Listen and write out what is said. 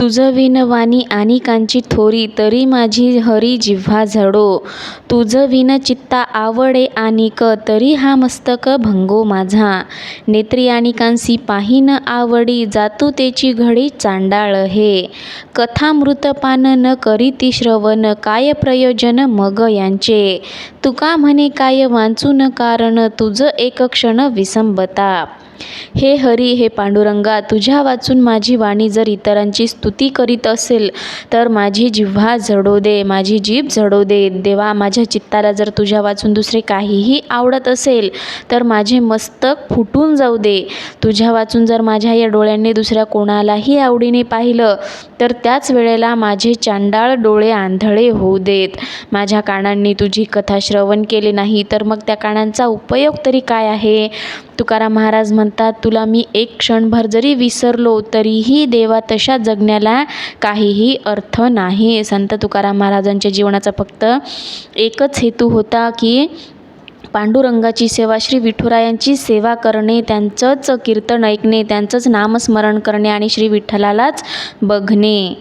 तुझं विनवाणी आणि कांची थोरी तरी माझी हरी जिव्हा झडो. तुझं विन चित्ता आवडे आनिक तरी हा मस्तक भंगो माझा. नेत्री आणि कांसी पाहिन आवडी जातू तेची घडी चांडाळ हे. कथामृतपान न करीती श्रवण काय प्रयोजन मग यांचे? तुका म्हणे काय वांचून कारण तुझं एक क्षण विसंबता. हे हरी हे पांडुरंगा तुझ्या वाचून माझी वाणी जर इतरांची स्तुती करीत असेल तर माझी जिव्हा झडो दे माझी जीभ झडो दे. देवा माझ्या चित्ताला जर तुझ्या वाचून दुसरे काहीही आवडत असेल तर माझे मस्तक फुटून जाऊ दे. तुझ्या वाचून जर माझ्या या डोळ्यांनी दुसऱ्या कोणालाही आवडीने पाहिलं तर त्याच वेळेला माझे चांडाळ डोळे आंधळे होऊ देत. माझ्या कानांनी तुझी कथा श्रवण केले नाही तर मग त्या कानांचा उपयोग तरी काय आहे? तुकाराम महाराज म्हणतात तुला मी एक क्षणभर जरी विसरलो तरीही देवा तशा जगण्याला काहीही अर्थ नाही. संत तुकाराम महाराजांच्या जीवनाचा फक्त एकच हेतू होता की पांडुरंगाची सेवा श्री विठुरायांची सेवा करणे त्यांचंच कीर्तन ऐकणे त्यांचंच नामस्मरण करणे आणि श्री विठ्ठलालाच बघणे.